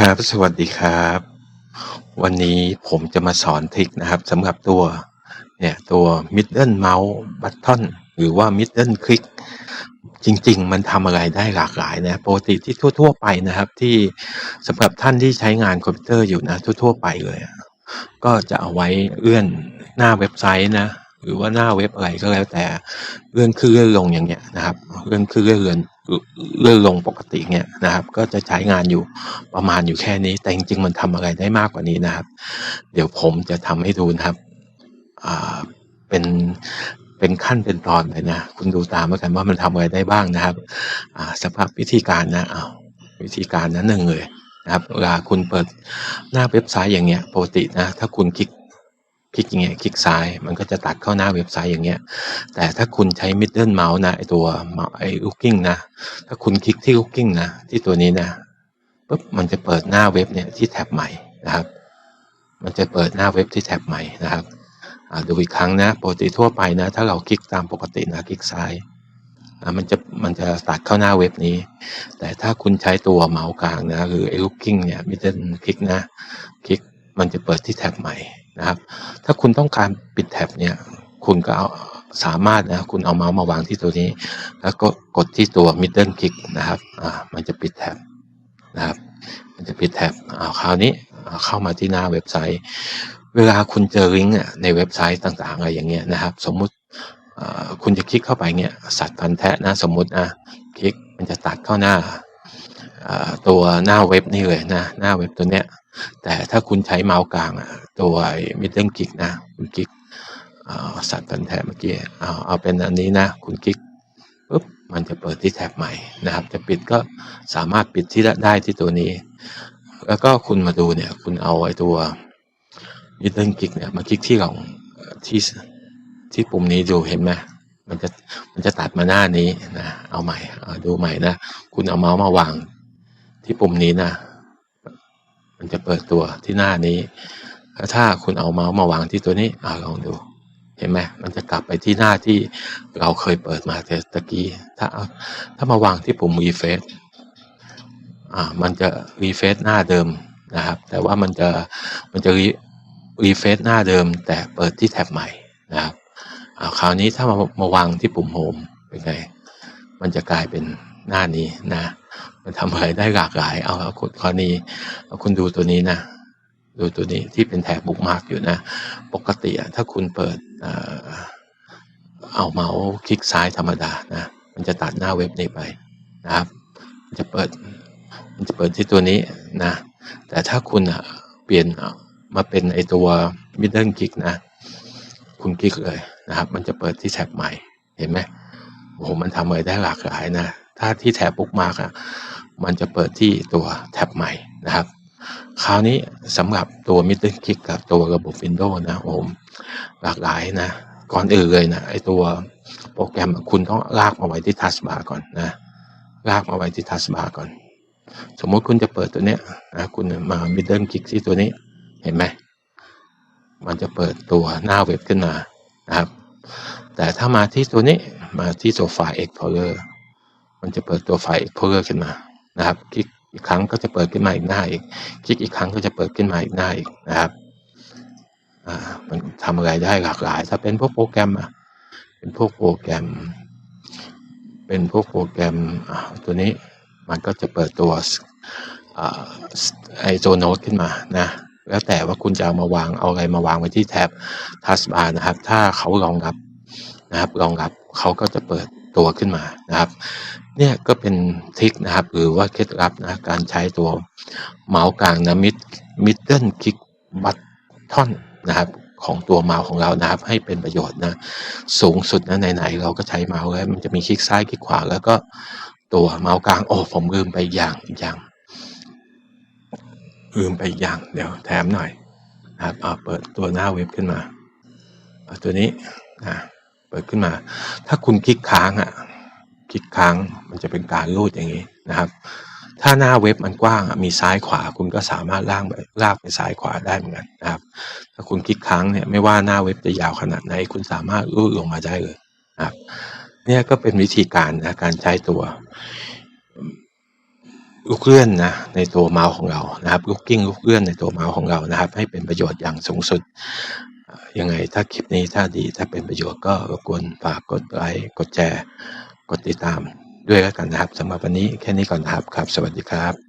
ครับ สวัสดีครับ วันนี้ผมจะมาสอนทริกนะครับสำหรับตัว เนี่ยตัว Middle Mouse Button หรือว่า Middle Click จริง ๆ มันทำอะไรได้หลากหลายนะปกติที่ทั่ว ๆ ไปนะครับ ที่สำหรับท่านที่ใช้งานคอมพิวเตอร์อยู่นะทั่ว ๆ ไปเลย ก็จะเอาไว้เลื่อนหน้าเว็บไซต์นะ หรือว่าหน้าเว็บอะไรก็แล้วแต่เลื่อนขึ้นเลื่อนลงอย่างเงี้ยนะครับเลื่อนขึ้นเลื่อน เลื่อนลงปกติเงี้ยนะครับ ก็จะใช้งานอยู่ประมาณอยู่แค่นี้ แต่จริงๆมันทำอะไรได้มากกว่านี้นะครับ เดี๋ยวผมจะทำให้ดูนะครับเป็นเป็นขั้นเป็นตอนเลยนะ คุณดูตามแล้วกันว่ามันทำอะไรได้บ้างนะครับอ่าสำหรับวิธีการนะเอาวิธีการนั้นหนึ่งเลยนะครับเวลาคุณเปิดหน้าเว็บไซต์อย่างเงี้ยปกตินะ ถ้าคุณคลิก คลิกอย่างเงี้ยคลิกซ้ายมันก็จะตัดเข้าหน้าเว็บไซต์อย่างเงี้ย แต่ถ้าคุณใช้ middle mouse นะไอตัวไอ้ looking นะ ถ้าคุณคลิกที่ looking นะ ที่ตัวนี้นะปุ๊บมันจะเปิดหน้าเว็บเนี่ยที่แท็บใหม่นะครับ มันจะเปิดหน้าเว็บที่แท็บใหม่นะครับอ่าดูอีกครั้งนะปกติทั่วไปนะ ถ้าเราคลิกตามปกตินะคลิกซ้ายอ่ามันจะมันจะตัดเข้าหน้าเว็บนี้ แต่ถ้าคุณใช้ตัวเมาส์กลางนะหรือไอ้ looking เนี่ย middle click นะ คลิก มันจะเปิดที่แท็บใหม่นะครับ ถ้าคุณต้องการปิดแท็บเนี่ย คุณก็เอาสามารถนะคุณเอาเมาส์มาวางที่ตัวนี้ แล้วก็กดที่ตัว middle click นะครับอ่ามันจะปิดแท็บนะครับ มันจะปิดแท็บอ่าคราวนี้เข้ามาที่หน้าเว็บไซต์ เวลาคุณเจอลิงก์เนี่ยในเว็บไซต์ต่างๆอะไรอย่างเงี้ยนะครับ สมมุติอ่าคุณจะคลิกเข้าไปเงี้ยสัตว์พันธุ์แทะนะสมมุตินะคลิกมันจะตัดเข้าหน้าอ่าตัวหน้าเว็บนี่เลยนะหน้าเว็บตัวเนี้ย แต่ถ้าคุณใช้เมาส์กลางอะตัว middle click นะ คุณคลิกสัตว์พันแท้เมื่อกี้เอาเอาเป็นอันนี้นะ คุณคลิกปุ๊บมันจะเปิดที่แท็บใหม่นะครับ จะปิดก็สามารถปิดที่ได้ที่ตัวนี้ แล้วก็คุณมาดูเนี่ย คุณเอาไอ้ตัว middle click เนี่ยมาคลิกที่ของที่ที่ปุ่มนี้ดูเห็นไหมมันจะมันจะตัดมาหน้านี้นะ เอาใหม่เอาดูใหม่นะ คุณเอาเมาส์มาวางที่ปุ่มนี้นะ มันจะเปิดตัวที่หน้านี้แล้วถ้าคุณเอาเมาส์มาวางที่ตัวนี้อ่าลองดู เห็นไหมมันจะกลับไปที่หน้าที่เราเคยเปิดมาแต่ตะกี้ ถ้าถ้ามาวางที่ปุ่ม refresh อ่ามันจะ refresh หน้าเดิมนะครับ แต่ว่ามันจะมันจะ refresh หน้าเดิม แต่เปิดที่แท็บใหม่นะครับอ่าคราวนี้ถ้ามามาวางที่ปุ่ม home เป็นไง มันจะกลายเป็นหน้านี้นะ มันทำอะไรได้หลากหลาย เอาคุณคราวนี้เอาคุณดูตัวนี้นะดูตัวนี้ที่เป็นแถบบุกมาร์กอยู่นะ ปกติถ้าคุณเปิดเอาเมาส์คลิกซ้ายธรรมดานะ มันจะตัดหน้าเว็บนี้ไปนะครับ มันจะเปิด มันจะเปิดที่ตัวนี้นะ แต่ถ้าคุณเปลี่ยนมาเป็นไอตัว middle click นะ คุณคลิกเลยนะครับ มันจะเปิดที่แท็บใหม่ เห็นไหมโอ้โห มันทำอะไรได้หลากหลายนะ ถ้าที่แท็บบุ๊กมาร์กอะมันจะเปิดที่ตัวแท็บใหม่นะครับ คราวนี้สำหรับตัว middle click กับตัวระบบ Windows นะโอ้โหลากหลายนะ ก่อนอื่นเลยนะไอตัวโปรแกรมคุณต้องลากมาไว้ที่ taskbar ก่อนนะ ลากมาไว้ที่ taskbar ก่อน สมมติคุณจะเปิดตัวเนี้ยนะคุณมา middle click ที่ตัวนี้เห็นไหมมันจะเปิดตัวหน้าเว็บขึ้นมานะครับ แต่ถ้ามาที่ตัวนี้มาที่ตัวไฟล์ Explorer มันจะเปิดตัวไฟล์ Explorer ขึ้นมานะครับ คลิกอีกครั้งก็จะเปิดขึ้นมาอีกหน้าอีก คลิกอีกครั้งก็จะเปิดขึ้นมาอีกหน้าอีกนะครับมันทำอะไรได้หลากหลาย ถ้าเป็นพวกโปรแกรมอะเป็นพวกโปรแกรม เป็นพวกโปรแกรมตัวนี้มันก็จะเปิดตัวไอตัวโน้ตขึ้นมานะแล้วแต่ว่าคุณจะเอามาวางเอาอะไรมาวางไว้ที่แท็บ taskbar นะครับ ถ้าเขารองรับนะครับรองรับเขาก็จะเปิดตัวขึ้นมานะครับ เนี่ยก็เป็นทริคนะครับหรือว่าเคล็ดลับนะการใช้ตัวเมาส์กลางนะ mid middle click button นะครับของตัวเมาส์ของเรานะครับให้เป็นประโยชน์นะสูงสุดนะไหนๆเราก็ใช้เมาส์แล้วมันจะมีคลิกซ้ายคลิกขวา แล้วก็ตัวเมาส์กลางโอ้ผมลืมไปอย่างอีกอย่างลืมไปอีกอย่างเดี๋ยวแถมหน่อยนะครับเอาเปิดตัวหน้าเว็บขึ้นมาเอาตัวนี้นะเปิดขึ้นมา ถ้าคุณคลิกค้างอะ คลิกค้างมันจะเป็นการรูดอย่างนี้นะครับ ถ้าหน้าเว็บมันกว้างมีซ้ายขวาคุณก็สามารถลากลากไปซ้ายขวาได้เหมือนกันนะครับ ถ้าคุณคลิกค้างเนี่ยไม่ว่าหน้าเว็บจะยาวขนาดไหน คุณสามารถรูดลงมาได้เลยนะครับเนี่ยก็เป็นวิธีการนะการใช้ตัวลูกเลื่อนนะในตัวเมาส์ของเรานะครับลูกกิ้งลูกเลื่อนในตัวเมาส์ของเรานะครับ ให้เป็นประโยชน์อย่างสูงสุดยังไงถ้าคลิปนี้ถ้าดีถ้าเป็นประโยชน์ก็รบกวนฝากกดไลค์กดแชร์ กดติดตามด้วยแล้วกันนะครับสำหรับวันนี้แค่นี้ก่อนนะครับครับ สวัสดีครับ